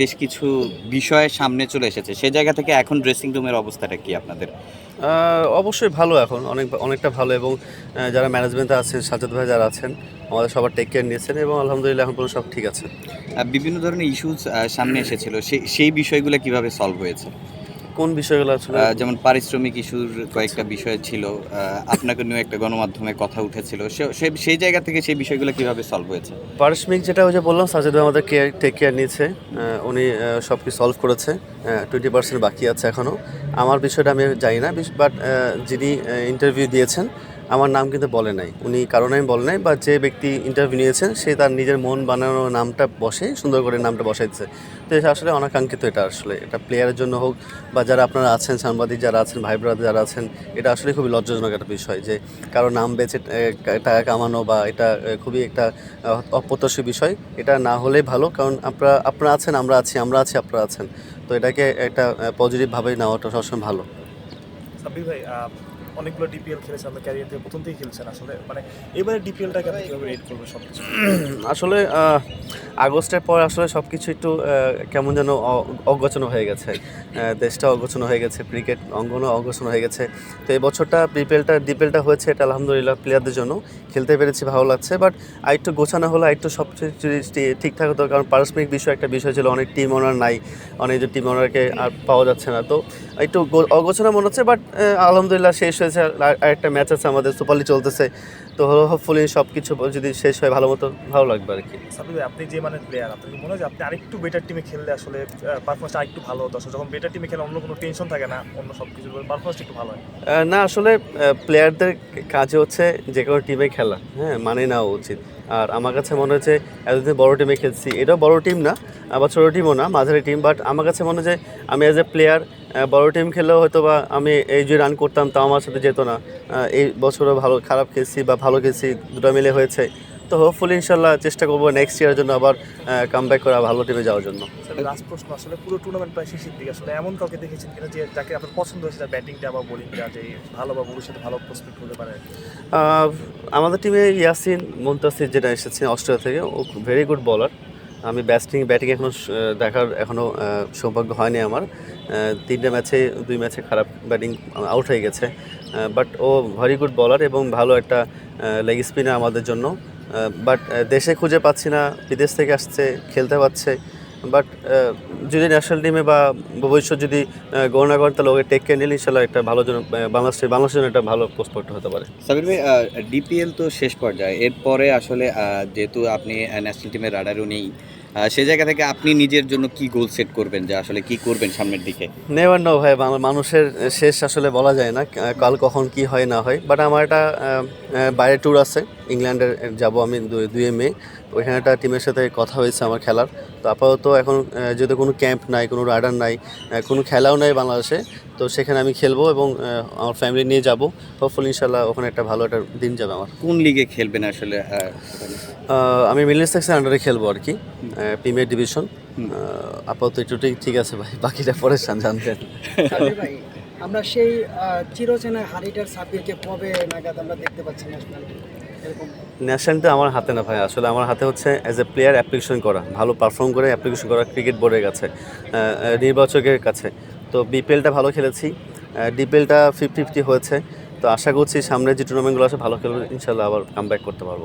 বেশ কিছু বিষয় সামনে চলে এসেছে। সে জায়গা থেকে এখন ড্রেসিং রুমের অবস্থাটা কি আপনাদের? অবশ্যই ভালো এখন অনেক অনেকটা ভালো এবং যারা ম্যানেজমেন্টে আছেন সাজাদ ভাই যারা আছেন আমাদের সবার টেক কেয়ার নিয়েছেন এবং আলহামদুলিল্লাহ এখন সব ঠিক আছে। বিভিন্ন ধরনের ইস্যুস সামনে এসেছিল। সেই বিষয়গুলো কীভাবে সলভ হয়েছে? কোন বিষয়গুলো ছিল যেমন পারিশ্রমিক ইস্যুর কয়েকটা বিষয় ছিল আপনাকে নিয়ে একটা গণমাধ্যমে কথা উঠেছিল সেই জায়গা থেকে সেই বিষয়গুলো কীভাবে সলভ হয়েছে? পারিশ্রমিক যেটা ওই যে বললাম সাজেদ আমাদের কেয়ার টেক কেয়ার নিয়েছে উনি সব কিছু সলভ করেছে টোয়েন্টি পার্সেন্ট বাকি আছে এখনও আমার বিষয়টা আমি জানি না বাট যিনি ইন্টারভিউ দিয়েছেন আমার নাম কিন্তু বলে নাই। উনি কারও নাম বলে নাই বা যে ব্যক্তি ইন্টারভিউ নিয়েছেন সে তার নিজের মন বানানো নামটা বসে সুন্দর করে নামটা বসাইছে তো এটা আসলে অনাকাঙ্ক্ষিত এটা আসলে। এটা প্লেয়ারের জন্য হোক বা যারা আপনারা আছেন সাংবাদিক যারা আছেন ভাই ব্রাদার যারা আছেন এটা আসলে খুবই লজ্জাজনক একটা বিষয় যে কারও নাম আহ, টাকা কামানো বা এটা খুবই একটা অপ্রত্যাশী বিষয়। এটা না হলে ভালো কারণ আপনারা আপনারা আছেন আমরা আছি আমরা আছি আপনারা আছেন। তো এটাকে একটা পজিটিভভাবে নেওয়াটা সবসময় ভালো। ভাই অনেকগুলো ডিপিএল খেলেছেন আপনার ক্যারিয়ার থেকে প্রথম থেকেই খেলছেন আসলে। মানে এবারে ডিপিএলটাকে আপনি কীভাবে রেড করবেন সব কিছু আসলে আগস্টের পর আসলে সব কিছু একটু কেমন যেন অ- হয়ে গেছে। দেশটা অগোছালো হয়ে গেছে ক্রিকেট অঙ্গনও অগোছালো হয়ে গেছে। তো এই বছরটা বিপিএলটা ডিপিএলটা হয়েছে, এটা আলহামদুলিল্লাহ প্লেয়ারদের জন্য। খেলতে পেরেছি, ভালো লাগছে। বাট আর একটু গোছানো হলো আর একটু সব ঠিকঠাক হতো। কারণ পারস্পরিক বিষয় একটা বিষয় ছিল, অনেক টিম ওনার নাই, অনেক যে টিম ওনারকে আর পাওয়া যাচ্ছে না। তো একটু অগোছালো মনে হচ্ছে বাট আলহামদুলিল্লাহ শেষ হয়েছে। আর আরেকটা ম্যাচ আছে আমাদের সুপারলি চলতেছে। তো হোপফুলি সব কিছু যদি শেষ হয় ভালো মতো ভালো লাগবে আর কি। আপনি যে মানে প্লেয়ার আপনার কি মনে হয় আপনি আরেকটু বেটার টিমে খেললে আসলে পারফরমেন্সটা আরেকটু ভালো হতো? যখন বেটার টিমে খেলে অন্য কোনো টেনশন থাকে না অন্য সব কিছু পারফরমেন্সটা একটু ভালো হয়। না আসলে প্লেয়ারদের কাজে হচ্ছে যে কোনো টিমে খেলা। হ্যাঁ মানে নেওয়া উচিত। আর আমার কাছে মনে হয়েছে এতদিন বড় টিমে খেলছি। এটাও বড় টিম না, আবার ছোটো টিমও না, মাঝারি টিম বাট আমার কাছে মনে হয় আমি অ্যাজ এ প্লেয়ার বড় টিম খেললেও হয়তো বা আমি এই যে রান করতাম, তাও আমার সাথে যেত না। এই বছরও ভালো, খারাপ খেলছি বা ভালো খেলছি, দুটো মিলে হয়েছে। তো হোপফুলি ইনশাল্লাহ চেষ্টা করব নেক্সট ইয়ারের জন্য আবার কাম ব্যাক করা ভালো টিমে যাওয়ার জন্য। লাস্ট প্রশ্ন আসলে পুরো টুর্নামেন্ট প্রায় শেষের দিকে আসলে এমন কাউকে দেখেছেন কিনা যে যাকে আপনার পছন্দ হয়েছে তার ব্যাটিংটা বা বোলিংটা যে ভালো বা ভবিষ্যতে ভালো প্রস্পেক্ট হতে পারে? আমাদের টিমে ইয়াসিন মুন্তাসির যেটা এসেছে অস্ট্রেলিয়া থেকে ও ভেরি গুড বলার আমি ব্যাটিং ব্যাটিং এখনও দেখার এখনও সৌভাগ্য হয়নি আমার। তিনটে ম্যাচে দুই ম্যাচে খারাপ ব্যাটিং আউট হয়ে গেছে। বাট ও ভেরি গুড বলার এবং ভালো একটা লেগ স্পিনার আমাদের জন্য। বাট দেশে খুঁজে পাচ্ছি না বিদেশ থেকে আসছে খেলতে পারছে। বাট যদি ন্যাশনাল টিমে বা ভবিষ্যৎ যদি গণনা করেন তাহলে ওকে টেক কেয়ার নিলে ইনশাল্লাহ একটা ভালো জন্য বাংলাদেশের বাংলাদেশের জন্য একটা ভালো প্রস্পেক্ট হতে পারে। সাবির ভাই ডিপিএল তো শেষ পর্যায়ে। এরপরে আসলে যেহেতু আপনি ন্যাশনাল টিমের রাডারও নেই সেই জায়গা থেকে আপনি নিজের জন্য কি গোল সেট করবেন? যে আসলে কি করবেন সামনের দিকে? নেভার নো ভাই মানুষের শেষ আসলে বলা যায় না কাল কখন কি হয় না হয়। বাট আমার একটা বাইরে ট্যুর আছে। ইংল্যান্ডের যাব আমি দুই- দুই মে। ওইখানে একটা টিমের সাথে কথা হয়েছে আমার খেলার। তো আপাতত এখন যেহেতু কোনো ক্যাম্প নাই কোনো রাইডার নাই কোনো খেলাও নাই বাংলাদেশে তো সেখানে আমি খেলব এবং আমার ফ্যামিলি নিয়ে যাব। হোপফুল ইনশাল্লাহ ওখানে একটা ভালো একটা দিন যাবে আমার। কোন লিগে খেলবেন আসলে আমি মিডল সেক্সের আন্ডারে খেলব আর কি প্রিমিয়ার ডিভিশন আপাতত একটু ঠিক- ঠিক আছে ভাই বাকিটা পরে জানতেন আমরা সেই চিরচেনা হারিটার সাবিরকে কবে নাগাদ আমরা দেখতে পাচ্ছি ন্যাশনাল ন্যাশনালটা আমার হাতে না ভাই। আসলে আমার হাতে হচ্ছে অ্যাজ এ প্লেয়ার অ্যাপ্লিকেশন করা, ভালো পারফর্ম করে অ্যাপ্লিকেশন করা ক্রিকেট বোর্ডের কাছে নির্বাচকের কাছে। তো বিপিএলটা ভালো খেলেছি ডিপিএলটা ফিফটি ফিফটি হয়েছে। তো আশা করছি সামনে যে টুর্নামেন্টগুলো আছে, ভালো খেলবে, ইনশাল্লাহ আবার কাম করতে পারব।